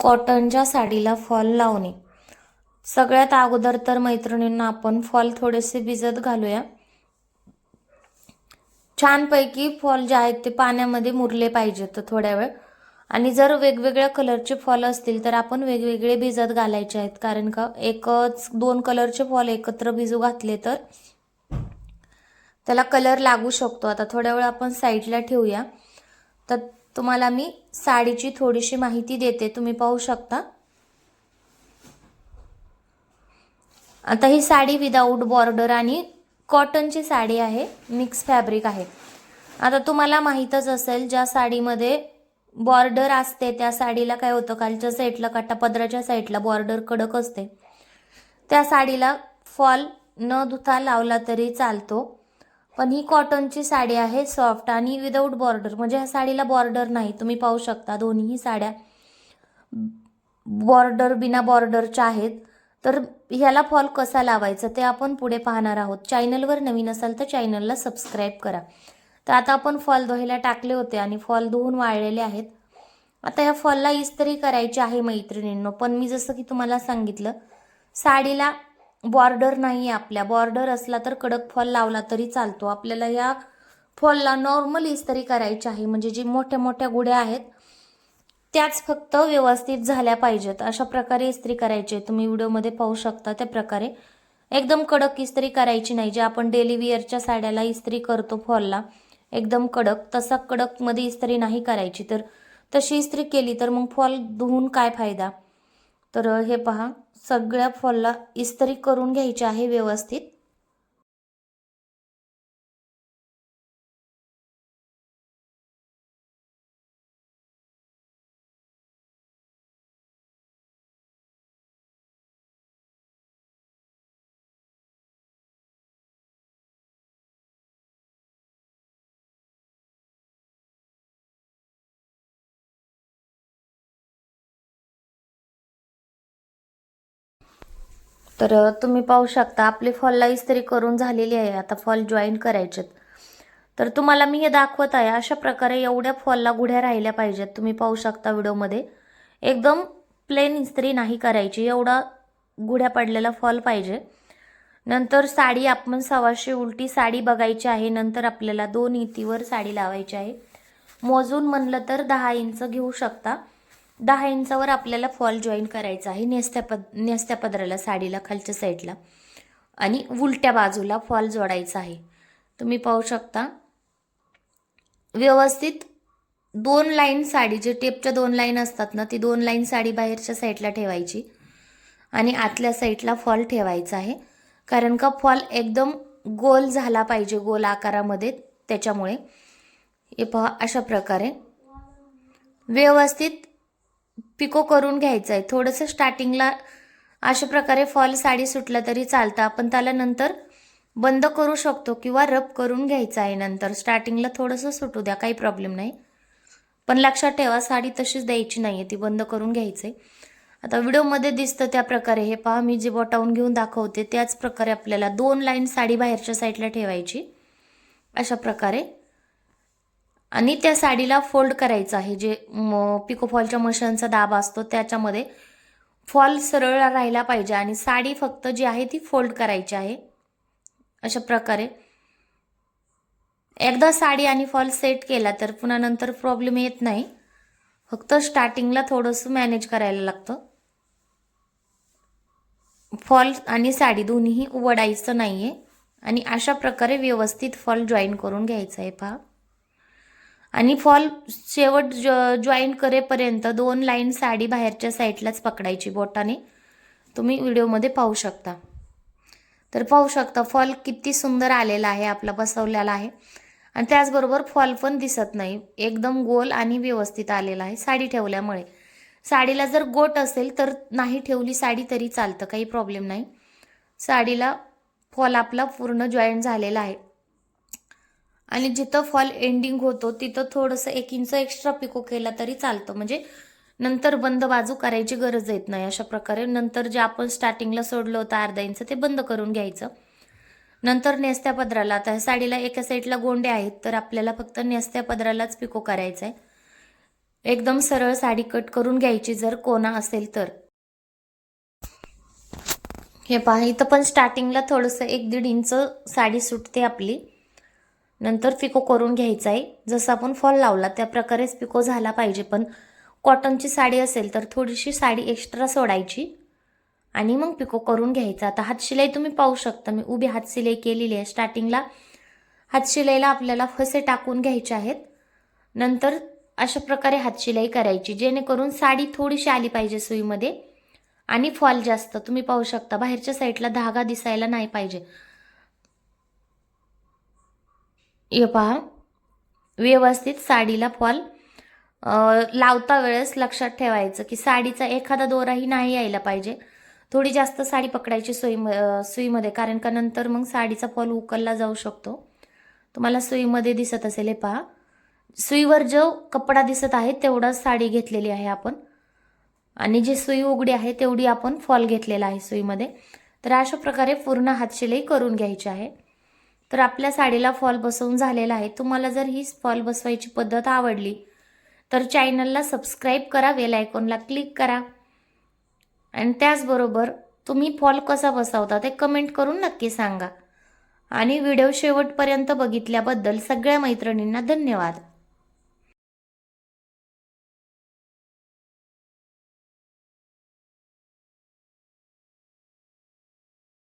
कॉटनच्या साडीला फॉल लावणे. सगळ्यात अगोदर तर मैत्रिणींना आपण फॉल थोडेसे भिजत घालूया. छानपैकी फॉल जे आहेत ते पाण्यामध्ये मुरले पाहिजेत थोड्या वेळ. आणि जर वेगवेगळ्या कलरचे फॉल असतील तर आपण वेगवेगळे भिजत घालायचे आहेत. कारण का एकच दोन कलरचे फॉल एकत्र भिजू घातले तर त्याला कलर लागू शकतो. आता थोड्या वेळ आपण साईडला ठेवूया. तर तुम्हाला मी साडीची थोडीशी माहिती देते. तुम्ही पाहू शकता. आता ही साडी विदाऊट बॉर्डर आणि कॉटनची साडी आहे. मिक्स फॅब्रिक आहे. आता तुम्हाला माहीतच असेल ज्या साडीमध्ये बॉर्डर असते त्या साडीला काय होतं? खालच्या साईडला काटापदराच्या साईडला बॉर्डर कडक असते. त्या साडीला फॉल न धुता लावला तरी चालतो. पण ही कॉटनची साडी आहे सॉफ्ट आणि विदाऊट बॉर्डर म्हणजे ह्या साडीला बॉर्डर नाही. तुम्ही पाहू शकता दोन्हीही साड्या बॉर्डर बिना बॉर्डरच्या आहेत. तर ह्याला फॉल कसा लावायचा ते आपण पुढे पाहणार आहोत. चॅनलवर नवीन असाल तर चॅनलला सबस्क्राईब करा. तर आता आपण फॉल धुवायला टाकले होते आणि फॉल धुवून वाळलेले आहेत. आता या फॉलला इस्त्री करायची आहे मैत्रिणींनो. पण मी जसं की तुम्हाला सांगितलं साडीला बॉर्डर नाही आहे आपल्या. बॉर्डर असला तर कडक फॉल लावला तरी चालतो. आपल्याला या फॉलला नॉर्मल इस्त्री करायची आहे. म्हणजे जी मोठ्या मोठ्या गुड्या आहेत त्याच फक्त व्यवस्थित झाल्या पाहिजेत. अशा प्रकारे इस्त्री करायची. आहे तुम्ही व्हिडिओमध्ये पाहू शकता त्या प्रकारे. एकदम कडक इस्त्री करायची नाही. जे आपण डेली विअरच्या साड्याला इस्त्री करतो फॉलला एकदम कडक. तसा कडकमध्ये इस्त्री नाही करायची. तर तशी इस्त्री केली तर मग फॉल धुवून काय फायदा? तर हे पहा. सगळ्या फॉलला इस्त्री करून घ्यायची आहे व्यवस्थित. तर तुम्ही पाहू शकता आपली फॉलला इस्त्री करून झालेली आहे. आता फॉल जॉईन करायचेत. तर तुम्हाला मी हे दाखवत आहे अशा प्रकारे एवढ्या फॉलला गुढ्या राहिल्या पाहिजेत. तुम्ही पाहू शकता व्हिडिओमध्ये. एकदम प्लेन इस्त्री नाही करायची. एवढा गुढ्या पडलेला फॉल पाहिजे. नंतर साडी आपण सव्वाशे उलटी साडी बघायची आहे. नंतर आपल्याला दोन इतीवर साडी लावायची आहे. मोजून म्हणलं तर दहा इंच घेऊ शकता. दहा इंचावर आपल्याला फॉल जॉईन करायचा आहे नेस्त्या पद नेस्त्या पदराला साडीला खालच्या साईडला. आणि उलट्या बाजूला फॉल जोडायचा आहे. तुम्ही पाहू शकता. व्यवस्थित दोन लाईन साडी जे टेपच्या दोन लाईन असतात ना ती दोन लाईन साडी बाहेरच्या साईडला ठेवायची आणि आतल्या साईडला फॉल ठेवायचा आहे. कारण का फॉल एकदम गोल झाला पाहिजे गोल आकारामध्ये. त्याच्यामुळे हे पहा अशा प्रकारे. व्यवस्थित पिको करून घ्यायचं आहे थोडंसं स्टार्टिंगला अशा प्रकारे फॉल साडी सुटलं तरी चालतं. आपण त्याला नंतर बंद करू शकतो किंवा रब करून घ्यायचं आहे नंतर. स्टार्टिंगला थोडंसं सुटू द्या काही प्रॉब्लेम नाही. पण लक्षात ठेवा साडी तशीच द्यायची नाही आहे ती बंद करून घ्यायचं आहे आता व्हिडिओमध्ये दिसतं त्या प्रकारे. हे पहा मी जे बॉटावून घेऊन दाखवते त्याच प्रकारे आपल्याला दोन लाईन साडी बाहेरच्या साईडला ठेवायची. अशा प्रकारे. आणि त्या साडीला फोल्ड करायचं आहे. जे म पिकोफॉलच्या मशीनचा दाब असतो त्याच्यामध्ये फॉल सरळ राहिला पाहिजे आणि साडी फक्त जी आहे ती फोल्ड करायची आहे. अशा प्रकारे. एकदा साडी आणि फॉल सेट केला तर पुन्हा नंतर प्रॉब्लेम येत नाही. फक्त स्टार्टिंगला थोडंसं मॅनेज करायला लागतं. फॉल आणि साडी दोन्हीही उघडायचं नाही आहे आणि अशा प्रकारे व्यवस्थित फॉल जॉईन करून घ्यायचं आहे पहा. आणि फॉल शेवट ज जॉईन करेपर्यंत दोन लाईन साडी बाहेरच्या साईडलाच पकडायची बोटाने. तुम्ही व्हिडिओमध्ये पाहू शकता. तर पाहू शकता फॉल किती सुंदर आलेला आहे आपला बसवलेला आहे. आणि त्याचबरोबर फॉल पण दिसत नाही. एकदम गोल आणि व्यवस्थित आलेला आहे साडी ठेवल्यामुळे. साडीला जर गोट असेल तर नाही ठेवली साडी तरी चालतं काही प्रॉब्लेम नाही. साडीला फॉल आपला पूर्ण जॉईन झालेला आहे. आणि जिथं फॉल एंडिंग होतो तिथं थोडंसं एक इंच एक्स्ट्रा पिको केला तरी चालतं. म्हणजे नंतर बंद बाजू करायची गरज येत नाही. अशा प्रकारे नंतर जे आपण स्टार्टिंगला सोडलं होतं अर्धा इंच ते बंद करून घ्यायचं. नंतर नेस्त्या पदराला आता ह्या साडीला एका साईडला गोंडे आहेत तर आपल्याला फक्त नेस्त्या पदरालाच पिको करायचं आहे. एकदम सरळ साडी कट करून घ्यायची जर कोणा असेल तर. हे पहा इथं पण स्टार्टिंगला थोडंसं एक दीड इंच साडी सुटते आपली. नंतर पिको करून घ्यायचा आहे जसं आपण फॉल लावला त्या प्रकारेच पिको झाला पाहिजे. पण कॉटनची साडी असेल तर थोडीशी साडी एक्स्ट्रा सोडायची आणि मग पिको करून घ्यायचा. आता हातशिलाई तुम्ही पाहू शकता. मी उभी हातशिलाई केलेली आहे. स्टार्टिंगला हातशिलाईला आपल्याला फसे टाकून घ्यायचे आहेत. नंतर अशा प्रकारे हातशिलाई करायची. जेणेकरून साडी थोडीशी आली पाहिजे सुईमध्ये. आणि फॉल जास्त. तुम्ही पाहू शकता. बाहेरच्या साईडला धागा दिसायला नाही पाहिजे. हे पहा. व्यवस्थित साडीला फॉल लावता वेळेस लक्षात ठेवायचं की साडीचा एखादा दोराही नाही यायला पाहिजे. थोडी जास्त साडी पकडायची सुई सुईमध्ये कारण का नंतर मग साडीचा फॉल उकलला जाऊ शकतो. तुम्हाला सुईमध्ये दिसत असेल हे पहा. सुईवर जो कपडा दिसत आहे तेवढाच साडी घेतलेली आहे आपण. आणि जी सुई उघडी आहे तेवढी आपण फॉल घेतलेला आहे सुईमध्ये. तर अशा प्रकारे पूर्ण हातशिलाई करून घ्यायची आहे. तर आपल्या साडीला फॉल बसवून झालेला आहे. तुम्हाला जर ही फॉल बसवायची पद्धत आवडली तर चॅनलला सबस्क्राईब करा वेल आयकॉनला क्लिक करा. आणि त्याचबरोबर तुम्ही फॉल कसा बसवता ते कमेंट करून नक्की सांगा. आणि व्हिडिओ शेवटपर्यंत बघितल्याबद्दल सगळ्या मैत्रिणींना धन्यवाद.